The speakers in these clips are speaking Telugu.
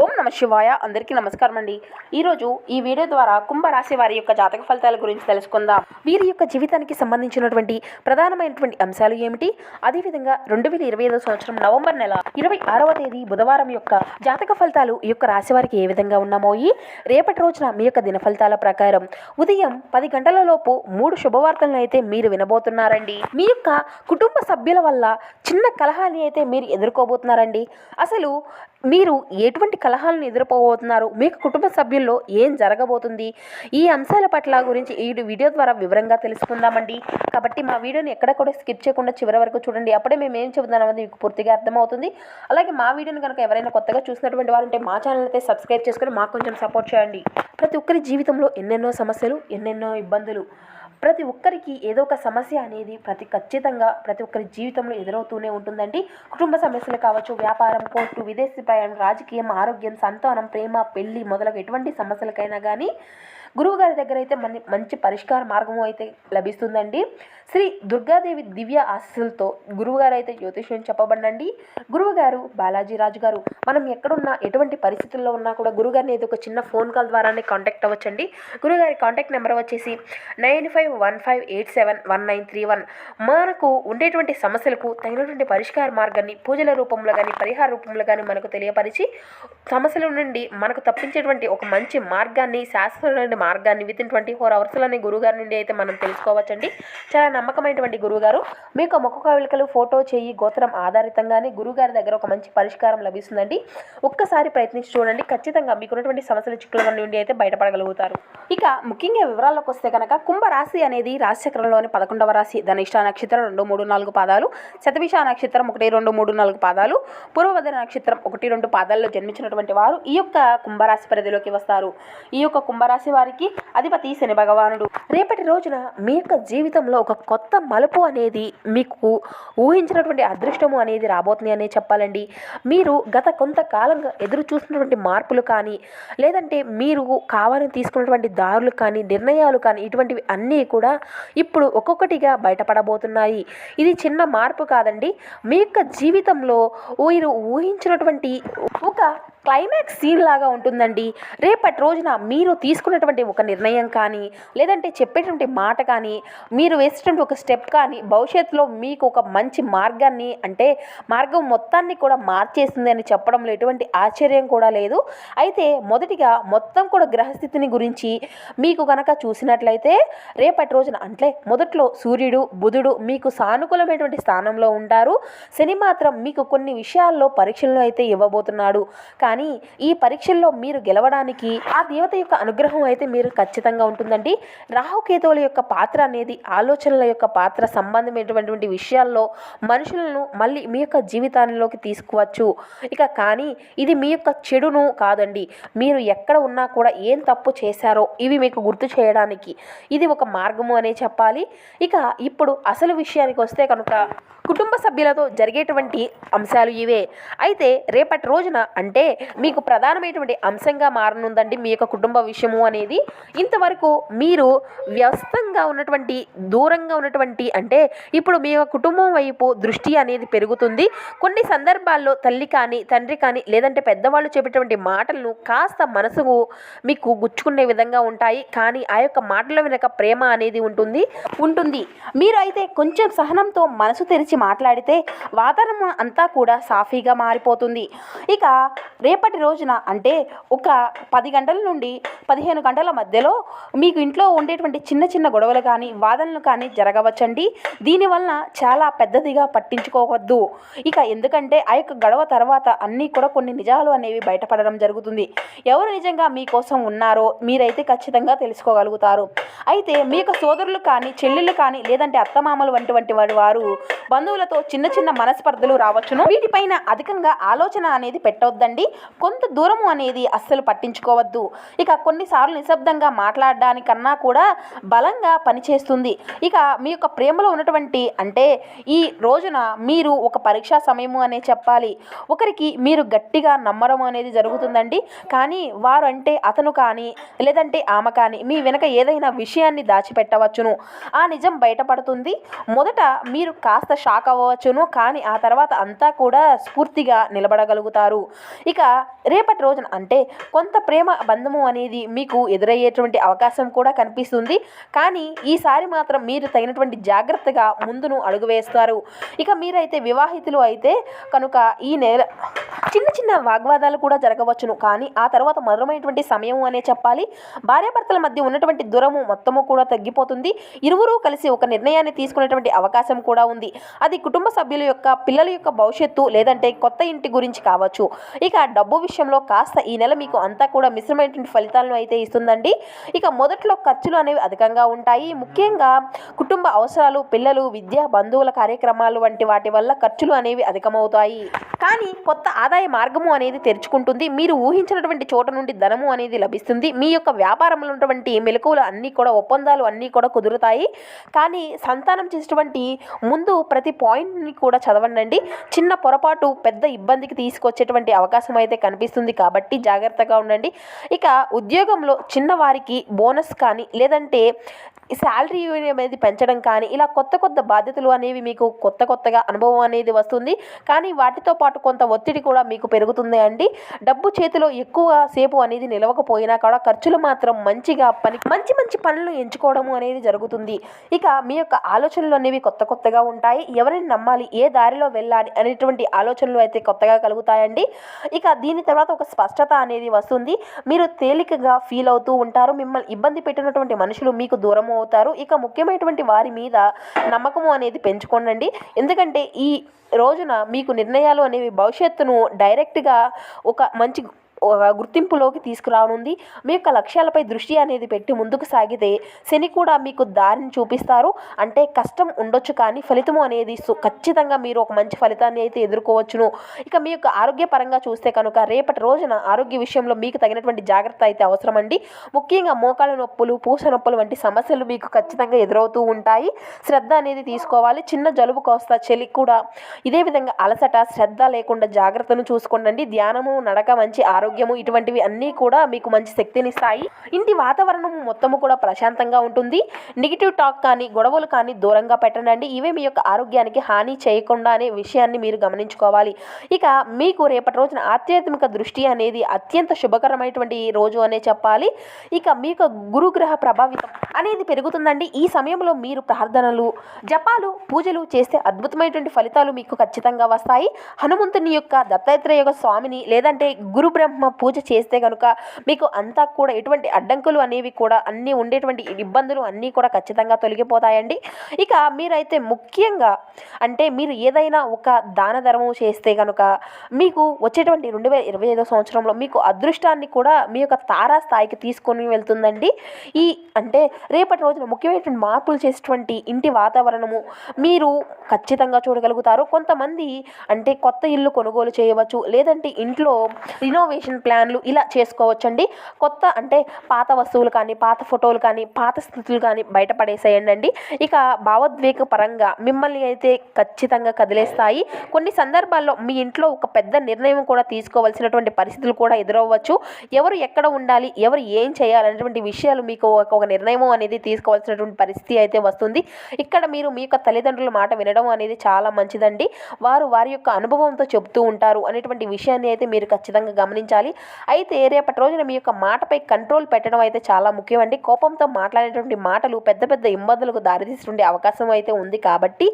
ఓం నమ శివాయ. అందరికీ నమస్కారం అండి. ఈరోజు ఈ వీడియో ద్వారా కుంభరాశి వారి యొక్క జాతక ఫలితాల గురించి తెలుసుకుందాం. వీరి యొక్క జీవితానికి సంబంధించినటువంటి ప్రధానమైనటువంటి అంశాలు ఏమిటి? అదేవిధంగా రెండు వేల ఇరవై ఐదో సంవత్సరం నవంబర్ నెల ఇరవై ఆరవ తేదీ బుధవారం యొక్క జాతక ఫలితాలు ఈ యొక్క రాశి వారికి ఏ విధంగా ఉన్నామోయి? రేపటి రోజున మీ యొక్క దిన ఫలితాల ప్రకారం ఉదయం పది గంటల లోపు మూడు శుభవార్తలను అయితే మీరు వినబోతున్నారండి. మీ యొక్క కుటుంబ సభ్యుల వల్ల చిన్న కలహాన్ని అయితే మీరు ఎదుర్కోబోతున్నారండి. అసలు మీరు ఎటువంటి కలహాలను ఎదుర్కోబోతున్నారు. మీకు కుటుంబ సభ్యుల్లో ఏం జరగబోతుంది? ఈ అంశాల పట్ల గురించి ఈ వీడియో ద్వారా వివరంగా తెలుసుకుందామండి. కాబట్టి మా వీడియోని ఎక్కడ కూడా స్కిప్ చేయకుండా చివరి వరకు చూడండి. అప్పుడే మేము ఏం చెబుతున్నాం అనేది మీకు పూర్తిగా అర్థమవుతుంది. అలాగే మా వీడియోని కనుక ఎవరైనా కొత్తగా చూసినటువంటి వారు ఉంటే మా ఛానల్ అయితే సబ్స్క్రైబ్ చేసుకొని మాకు కొంచెం సపోర్ట్ చేయండి. ప్రతి ఒక్కరి జీవితంలో ఎన్నెన్నో సమస్యలు ఎన్నెన్నో ఇబ్బందులు ప్రతి ఒక్కరికి ఏదో ఒక సమస్య అనేది ప్రతి ఖచ్చితంగా ప్రతి ఒక్కరి జీవితంలో ఎదురవుతూనే ఉంటుందండి. కుటుంబ సమస్యలు కావచ్చు వ్యాపారం కోర్టు విదేశీ ప్రయాణం రాజకీయం ఆరోగ్యం సంతానం ప్రేమ పెళ్ళి మొదలగు ఎటువంటి సమస్యలకైనా కానీ గురువు గారి దగ్గర అయితే మన మంచి పరిష్కార మార్గము అయితే లభిస్తుందండి. శ్రీ దుర్గాదేవి దివ్య ఆశీస్సులతో గురువుగారు అయితే జ్యోతిష్యం చెప్పబడండి గురువుగారు బాలాజీ రాజు గారు మనం ఎక్కడున్నా ఎటువంటి పరిస్థితుల్లో ఉన్నా కూడా గురుగారిని ఏదో ఒక చిన్న ఫోన్ కాల్ ద్వారానే కాంటాక్ట్ అవ్వచ్చండి. గురుగారి కాంటాక్ట్ నెంబర్ వచ్చేసి nine five one five eight seven one nine three one మనకు ఉండేటువంటి సమస్యలకు తగినటువంటి పరిష్కార మార్గాన్ని పూజల రూపంలో కానీ పరిహార రూపంలో కానీ మనకు తెలియపరిచి సమస్యల నుండి మనకు తప్పించేటువంటి ఒక మంచి మార్గాన్ని శాశ్వతమైన మార్గాన్ని విత్ ఇన్ ట్వంటీ ఫోర్ అవర్స్లోనే గురుగారి నుండి అయితే మనం తెలుసుకోవచ్చండి. చాలా నమ్మకమైనటువంటి గురుగారు మీకు ముఖ కవిలికలు ఫోటో చేయి గోత్రం ఆధారితంగానే గురుగారి దగ్గర ఒక మంచి పరిష్కారం లభిస్తుందండి. ఒక్కసారి ప్రయత్నించి చూడండి ఖచ్చితంగా మీకున్నటువంటి సమస్యల చిక్కుల నుండి అయితే బయటపడగలుగుతారు. ఇక ముఖ్యంగా వివరాల్లోకి వస్తే కనుక కుంభరాశి అనేది రాశిచక్రంలోని పదకొండవ రాశి. ధనిష్ట నక్షత్రం రెండు మూడు నాలుగు పాదాలు. శతభిష నక్షత్రం ఒకటి రెండు మూడు నాలుగు పాదాలు. పూర్వభద్ర నక్షత్రం ఒకటి రెండు పాదాల్లో జన్మించినటువంటి వారు ఈ యొక్క కుంభరాశి పరిధిలోకి వస్తారు. ఈ యొక్క కుంభరాశి వారికి అధిపతి శని భగవానుడు. రేపటి రోజున మీ యొక్క జీవితంలో ఒక కొత్త మలుపు అనేది మీకు ఊహించినటువంటి అదృష్టము అనేది రాబోతుంది అనే చెప్పాలండి. మీరు గత కొంతకాలంగా ఎదురు చూసినటువంటి మార్పులు కానీ లేదంటే మీరు కావాలని తీసుకున్నటువంటి దారులు కానీ నిర్ణయాలు కానీ ఇటువంటివి అన్నీ కూడా ఇప్పుడు ఒక్కొక్కటిగా బయటపడబోతున్నాయి. ఇది చిన్న మార్పు కాదండి. మీ యొక్క జీవితంలో మీరు ఊహించినటువంటి ఒక క్లైమాక్స్ సీన్ లాగా ఉంటుందండి. రేపటి రోజున మీరు తీసుకున్నటువంటి ఒక నిర్ణయం కానీ లేదంటే చెప్పేటువంటి మాట కానీ మీరు వేసేటువంటి ఒక స్టెప్ కానీ భవిష్యత్తులో మీకు ఒక మంచి మార్గాన్ని అంటే మార్గం మొత్తాన్ని కూడా మార్చేస్తుంది అని చెప్పడంలో ఎటువంటి ఆశ్చర్యం కూడా లేదు. అయితే మొదటిగా మొత్తం కూడా గ్రహస్థితిని గురించి మీకు కనుక చూసినట్లయితే రేపటి రోజున అంటే మొదట్లో సూర్యుడు బుధుడు మీకు సానుకూలమైనటువంటి స్థానంలో ఉంటారు. శని మాత్రం మీకు కొన్ని విషయాల్లో పరీక్షలను అయితే ఇవ్వబోతున్నాడు. కానీ ఈ పరీక్షల్లో మీరు గెలవడానికి ఆ దేవత యొక్క అనుగ్రహం అయితే మీరు ఖచ్చితంగా ఉంటుందండి. రాహుకేతువుల యొక్క పాత్ర అనేది ఆలోచనల యొక్క పాత్ర సంబంధమైనటువంటి విషయాల్లో మనుషులను మళ్ళీ మీ యొక్క జీవితాల్లోకి తీసుకోవచ్చు. ఇక కానీ ఇది మీ యొక్క చెడును కాదండి. మీరు ఎక్కడ ఉన్నా కూడా ఏం తప్పు చేశారో ఇవి మీకు గుర్తు చేయడానికి ఇది ఒక మార్గము అనే చెప్పాలి. ఇక ఇప్పుడు అసలు విషయానికి వస్తే కనుక కుటుంబ సభ్యులతో జరిగేటువంటి అంశాలు ఇవే. అయితే రేపటి రోజున అంటే మీకు ప్రధానమైనటువంటి అంశంగా మారనుందండి మీ యొక్క కుటుంబ విషయము అనేది. ఇంతవరకు మీరు వ్యస్తంగా ఉన్నటువంటి దూరంగా ఉన్నటువంటి అంటే ఇప్పుడు మీ యొక్క కుటుంబం వైపు దృష్టి అనేది పెరుగుతుంది. కొన్ని సందర్భాల్లో తల్లి కానీ తండ్రి కానీ లేదంటే పెద్దవాళ్ళు చెప్పేటువంటి మాటలను కాస్త మనసుకు మీకు గుచ్చుకునే విధంగా ఉంటాయి. కానీ ఆ యొక్క మాటల వెనక ప్రేమ అనేది ఉంటుంది ఉంటుంది. మీరు అయితే కొంచెం సహనంతో మనసు తెరిచి మాట్లాడితే వాతావరణం అంతా కూడా సాఫీగా మారిపోతుంది. ఇక రేపటి రోజున అంటే ఒక పది గంటల నుండి పదిహేను గంటల మధ్యలో మీకు ఇంట్లో ఉండేటువంటి చిన్న చిన్న గొడవలు కానీ వాదనలు కానీ జరగవచ్చండి. దీనివలన చాలా పెద్దదిగా పట్టించుకోవద్దు. ఇక ఎందుకంటే ఆ యొక్క గొడవ తర్వాత అన్నీ కూడా కొన్ని నిజాలు అనేవి బయటపడడం జరుగుతుంది. ఎవరు నిజంగా మీకోసం ఉన్నారో మీరైతే ఖచ్చితంగా తెలుసుకోగలుగుతారు. అయితే మీ యొక్క సోదరులు కానీ చెల్లెళ్ళు కానీ లేదంటే అత్తమామలు వంటి వంటి వారి వారు బంధువులతో చిన్న చిన్న మనస్పర్ధలు రావచ్చును. వీటిపైన అధికంగా ఆలోచన అనేది పెట్టవద్దండి కొంత దూరము అనేది అస్సలు పట్టించుకోవద్దు. ఇక కొన్నిసార్లు నిశ్శబ్దంగా మాట్లాడడానికన్నా కూడా బలంగా పనిచేస్తుంది. ఇక మీ యొక్క ప్రేమలో ఉన్నటువంటి అంటే ఈ రోజున మీరు ఒక పరీక్షా సమయము అనే చెప్పాలి. ఒకరికి మీరు గట్టిగా నమ్మడం అనేది జరుగుతుందండి. కానీ వారు అంటే అతను కానీ లేదంటే ఆమె కానీ మీ వెనక ఏదైనా విషయాన్ని దాచిపెట్టవచ్చును. ఆ నిజం బయటపడుతుంది. మొదట మీరు కాస్త షాక్ అవ్వచ్చును కానీ ఆ తర్వాత అంతా కూడా స్ఫూర్తిగా నిలబడగలుగుతారు. ఇక రేపటి రోజున అంటే కొంత ప్రేమ బంధము అనేది మీకు ఎదురయ్యేటువంటి అవకాశం కూడా కనిపిస్తుంది. కానీ ఈసారి మాత్రం మీరు తగినటువంటి జాగ్రత్తగా ముందును అడుగు వేస్తారు. ఇక మీరైతే వివాహితులు అయితే కనుక ఈ నెల చిన్న చిన్న వాగ్వాదాలు కూడా జరగవచ్చును. కానీ ఆ తర్వాత మధురమైనటువంటి సమయం అనే చెప్పాలి. భార్యాభర్తల మధ్య ఉన్నటువంటి దూరము మొత్తము కూడా తగ్గిపోతుంది. ఇరువురు కలిసి ఒక నిర్ణయాన్ని తీసుకునేటువంటి అవకాశం కూడా ఉంది. అది కుటుంబ సభ్యుల యొక్క పిల్లల యొక్క భవిష్యత్తు లేదంటే కొత్త ఇంటి గురించి కావచ్చు. ఇక డబ్బు విషయంలో కాస్త ఈ నెల మీకు అంతా కూడా మిశ్రమైనటువంటి ఫలితాలను అయితే ఇస్తుందండి. ఇక మొదట్లో ఖర్చులు అనేవి అధికంగా ఉంటాయి. ముఖ్యంగా కుటుంబ అవసరాలు పిల్లలు విద్య బంధువుల కార్యక్రమాలు వంటి వాటి వల్ల ఖర్చులు అనేవి అధికమవుతాయి. కానీ కొత్త ఆదాయ మార్గము అనేది తెరుచుకుంటుంది. మీరు ఊహించినటువంటి చోట నుండి ధనము అనేది లభిస్తుంది. మీ యొక్క వ్యాపారంలో ఉన్నటువంటి మెలకువలు అన్నీ కూడా ఒప్పందాలు అన్నీ కూడా కుదురుతాయి. కానీ సంతానం చేసినటువంటి ముందు ప్రతి పాయింట్ని కూడా చదవండి చిన్న పొరపాటు పెద్ద ఇబ్బందికి తీసుకొచ్చేటువంటి అవకాశం అయితే కనిపిస్తుంది కాబట్టి జాగ్రత్తగా ఉండండి. ఇక ఉద్యోగంలో చిన్నవారికి బోనస్ కానీ లేదంటే శాలరీ అనేది పెంచడం కానీ ఇలా కొత్త కొత్త బాధ్యతలు అనేవి మీకు కొత్త కొత్తగా అనుభవం అనేది వస్తుంది. కానీ వాటితో పాటు కొంత ఒత్తిడి కూడా మీకు పెరుగుతుంది అండి. డబ్బు చేతిలో ఎక్కువ సేపు అనేది నిలవకపోయినా కూడా ఖర్చులు మాత్రం మంచిగా పని మంచి మంచి పనులు ఎంచుకోవడము అనేది జరుగుతుంది. ఇక మీ యొక్క ఆలోచనలు అనేవి కొత్త కొత్తగా ఉంటాయి. ఎవరిని నమ్మాలి ఏ దారిలో వెళ్ళాలి అనేటువంటి ఆలోచనలు అయితే కొత్తగా కలుగుతాయండి. ఇక దీని తర్వాత ఒక స్పష్టత అనేది వస్తుంది. మీరు తేలికగా ఫీల్ అవుతూ ఉంటారు. మిమ్మల్ని ఇబ్బంది పెట్టినటువంటి మనుషులు మీకు దూరం అవుతారు. ఇక ముఖ్యమైనటువంటి వారి మీద నమ్మకము అనేది పెంచుకోనండి ఎందుకంటే ఈ రోజున మీకు నిర్ణయాలు అనేవి భవిష్యత్తును డైరెక్ట్గా ఒక మంచి గుర్తింపులోకి తీసుకురానుంది. మీ యొక్క లక్ష్యాలపై దృష్టి అనేది పెట్టి ముందుకు సాగితే శని కూడా మీకు దారిని చూపిస్తారు. అంటే కష్టం ఉండొచ్చు కానీ ఫలితము అనేది సు- ఖచ్చితంగా మీరు ఒక మంచి ఫలితాన్ని అయితే ఎదుర్కోవచ్చును. ఇక మీ యొక్క ఆరోగ్యపరంగా చూస్తే కనుక రేపటి రోజున ఆరోగ్య విషయంలో మీకు తగినటువంటి జాగ్రత్త అయితే అవసరమండి. ముఖ్యంగా మోకాళ్ళ నొప్పులు పూస నొప్పులు వంటి సమస్యలు మీకు ఖచ్చితంగా ఎదురవుతూ ఉంటాయి. శ్రద్ధ అనేది తీసుకోవాలి. చిన్న జలుబు కోస్తా చలి కూడా ఇదే విధంగా అలసట శ్రద్ధ లేకుండా జాగ్రత్తను చూసుకోండి ధ్యానము నడక మంచి ఆరోగ్య ఆరోగ్యము ఇటువంటివి అన్నీ కూడా మీకు మంచి శక్తినిస్తాయి. ఇంటి వాతావరణం మొత్తము కూడా ప్రశాంతంగా ఉంటుంది. నెగిటివ్ టాక్ కానీ గొడవలు కానీ దూరంగా పెట్టనండి. ఇవే మీ యొక్క ఆరోగ్యానికి హాని చేయకుండా అనే విషయాన్ని మీరు గమనించుకోవాలి. ఇక మీకు రేపటి రోజున ఆధ్యాత్మిక దృష్టి అనేది అత్యంత శుభకరమైనటువంటి రోజు అనే చెప్పాలి. ఇక మీ యొక్క గురుగ్రహ ప్రభావితం అనేది పెరుగుతుందండి. ఈ సమయంలో మీరు ప్రార్థనలు జపాలు పూజలు చేస్తే అద్భుతమైనటువంటి ఫలితాలు మీకు ఖచ్చితంగా వస్తాయి. హనుమంతుని యొక్క దత్తాత్రేయ యొక్క స్వామిని లేదంటే గురు బ్రహ్మ పూజ చేస్తే కనుక మీకు అంతా కూడా ఎటువంటి అడ్డంకులు అనేవి కూడా అన్నీ ఉండేటువంటి ఇబ్బందులు అన్నీ కూడా ఖచ్చితంగా తొలగిపోతాయండి. ఇక మీరైతే ముఖ్యంగా అంటే మీరు ఏదైనా ఒక దాన ధర్మం చేస్తే కనుక మీకు వచ్చేటువంటి రెండు వేల ఇరవై ఐదో సంవత్సరంలో మీకు అదృష్టాన్ని కూడా మీ యొక్క తారా స్థాయికి తీసుకొని వెళ్తుందండి. ఈ అంటే రేపటి రోజున ముఖ్యమైనటువంటి మార్పులు చేసేటువంటి ఇంటి వాతావరణము మీరు ఖచ్చితంగా చూడగలుగుతారు. కొంతమంది అంటే కొత్త ఇల్లు కొనుగోలు చేయవచ్చు. లేదంటే ఇంట్లో రినోవేషన్ ప్లాన్లు ఇలా చేసుకోవచ్చండి. కొత్త అంటే పాత వస్తువులు కానీ పాత ఫోటోలు కానీ పాత స్థితులు కానీ బయటపడేసేయండి ఇక భావోద్వేగ పరంగా మిమ్మల్ని అయితే ఖచ్చితంగా కదిలేస్తాయి. కొన్ని సందర్భాల్లో మీ ఇంట్లో ఒక పెద్ద నిర్ణయం కూడా తీసుకోవాల్సినటువంటి పరిస్థితులు కూడా ఎదురవ్వచ్చు. ఎవరు ఎక్కడ ఉండాలి ఎవరు ఏం చేయాలనేటువంటి విషయాలు మీకు ఒక ఒక నిర్ణయం అనేది తీసుకోవాల్సినటువంటి పరిస్థితి అయితే వస్తుంది. ఇక్కడ మీరు మీ యొక్క తల్లిదండ్రుల మాట వినడం అనేది చాలా మంచిదండి. వారు వారి యొక్క అనుభవంతో చెబుతూ ఉంటారు అనేటువంటి విషయాన్ని అయితే మీరు ఖచ్చితంగా గమనించాలి అయితే రేపటి రోజున మీ యొక్క మాటపై కంట్రోల్ పెట్టడం అయితే చాలా ముఖ్యమండి. కోపంతో మాట్లాడేటువంటి మాటలు పెద్ద పెద్ద ఇబ్బందులకు దారితీస్తుండే అవకాశం అయితే ఉంది కాబట్టి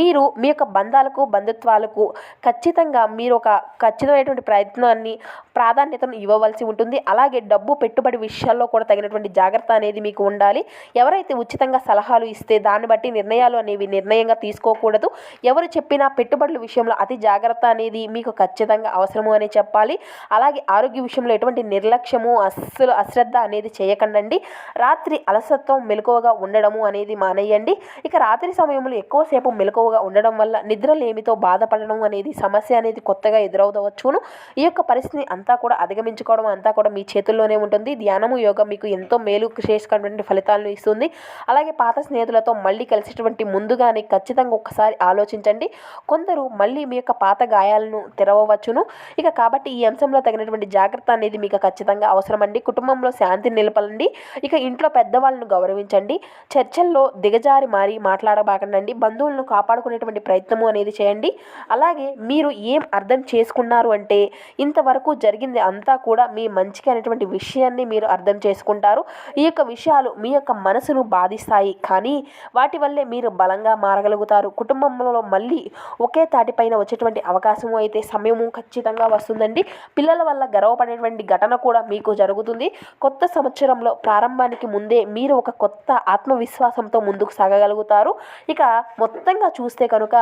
మీరు మీ యొక్క బంధాలకు బంధుత్వాలకు ఖచ్చితంగా మీరు ఒక ఖచ్చితమైనటువంటి ప్రయత్నాన్ని ప్రాధాన్యతను ఇవ్వవలసి ఉంటుంది. అలాగే డబ్బు పెట్టుబడి విషయాల్లో కూడా తగినటువంటి జాగ్రత్త అనేది మీకు ఉండాలి. ఎవరైతే ఉచితంగా సలహాలు ఇస్తే దాన్ని బట్టి నిర్ణయాలు అనేవి నిర్ణయంగా తీసుకోకూడదు. ఎవరు చెప్పినా పెట్టుబడుల విషయంలో అతి జాగ్రత్త అనేది మీకు ఖచ్చితంగా అవసరము అని చెప్పాలి. అలాగే ఆరోగ్య విషయంలో ఎటువంటి నిర్లక్ష్యము అస్సలు అశ్రద్ధ అనేది చేయకండి రాత్రి అలసత్వం మెలకువగా ఉండడము అనేది మానేయండి. ఇక రాత్రి సమయంలో ఎక్కువసేపు మెలకువగా ఉండడం వల్ల నిద్రలేమితో బాధపడడం అనేది సమస్య అనేది కొత్తగా ఎదురవుతవచ్చును ఈ యొక్క పరిస్థితిని అంతా కూడా అధిగమించుకోవడం అంతా కూడా మీ చేతుల్లోనే ఉంటుంది. ధ్యానము యోగం మీకు ఎంతో మేలు చేసుకున్నటువంటి ఫలితాలను ఇస్తుంది. అలాగే పాత స్నేహితులతో మళ్ళీ కలిసేటువంటి ముందుగానే ఖచ్చితంగా ఒకసారి ఆలోచించండి. కొందరు మళ్ళీ మీ యొక్క పాత గాయాలను తెరవవచ్చును. ఇక కాబట్టి ఈ అంశంలో తగినటువంటి తీసుకోవాల్సినటువంటి జాగ్రత్త అనేది మీకు ఖచ్చితంగా అవసరమండి. కుటుంబంలో శాంతిని నిలపాలండి ఇక ఇంట్లో పెద్దవాళ్ళను గౌరవించండి. చర్చల్లో దిగజారి మారి మాట్లాడబాకండి బంధువులను కాపాడుకునేటువంటి ప్రయత్నము అనేది చేయండి. అలాగే మీరు ఏం అర్థం చేసుకున్నారు అంటే ఇంతవరకు జరిగింది అంతా కూడా మీ మంచికి అనేటువంటి విషయాన్ని మీరు అర్థం చేసుకుంటారు. ఈ యొక్క విషయాలు మీ యొక్క మనసును బాధిస్తాయి. కానీ వాటి వల్లే మీరు బలంగా మారగలుగుతారు. కుటుంబంలో మళ్ళీ ఒకే తాటిపైన వచ్చేటువంటి అవకాశము అయితే సమయము ఖచ్చితంగా వస్తుందండి. పిల్లల వల్ల గర్వపడేటువంటి ఘటన కూడా మీకు జరుగుతుంది. కొత్త సంవత్సరంలో ప్రారంభానికి ముందే మీరు ఒక కొత్త ఆత్మవిశ్వాసంతో ముందుకు సాగగలుగుతారు. ఇక మొత్తంగా చూస్తే కనుక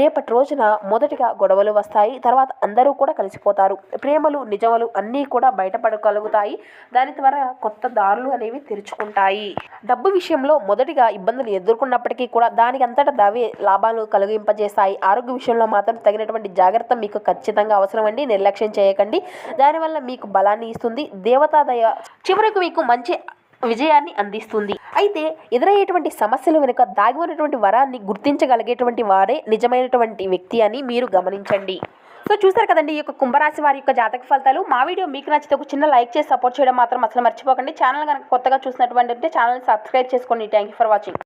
రేపటి రోజున మొదటిగా గొడవలు వస్తాయి. తర్వాత అందరూ కూడా కలిసిపోతారు. ప్రేమలు నిజములు అన్నీ కూడా బయటపడగలుగుతాయి. దాని ద్వారా కొత్త దారులు అనేవి తెరుచుకుంటాయి. డబ్బు విషయంలో మొదటిగా ఇబ్బందులు ఎదుర్కొన్నప్పటికీ కూడా దానికి అంతటా దావే లాభాలు కలిగింపజేస్తాయి. ఆరోగ్య విషయంలో మాత్రం తగినటువంటి జాగ్రత్త మీకు ఖచ్చితంగా అవసరం అండి నిర్లక్ష్యం చేయకండి. దానివల్ల మీకు బలాన్ని ఇస్తుంది దేవతాదయ చివరకు మీకు మంచి విజయాన్ని అందిస్తుంది. అయితే ఎదురయ్యేటువంటి సమస్యలు వెనుక దాగి ఉన్నటువంటి వరాన్ని గుర్తించగలిగేటువంటి వారే నిజమైనటువంటి వ్యక్తి అని మీరు గమనించండి. సో చూసారు కదండి ఈ యొక్క కుంభరాశి వారి యొక్క జాతక ఫలితాలు. మా వీడియో మీకు నచ్చితే ఒక చిన్న లైక్ చేసి సపోర్ట్ చేయడం మాత్రం అసలు మర్చిపోకండి. ఛానల్ కనుక కొత్తగా చూసినటువంటి ఉంటే ఛానల్ని సబ్స్క్రైబ్ చేసుకోండి. Thank you for watching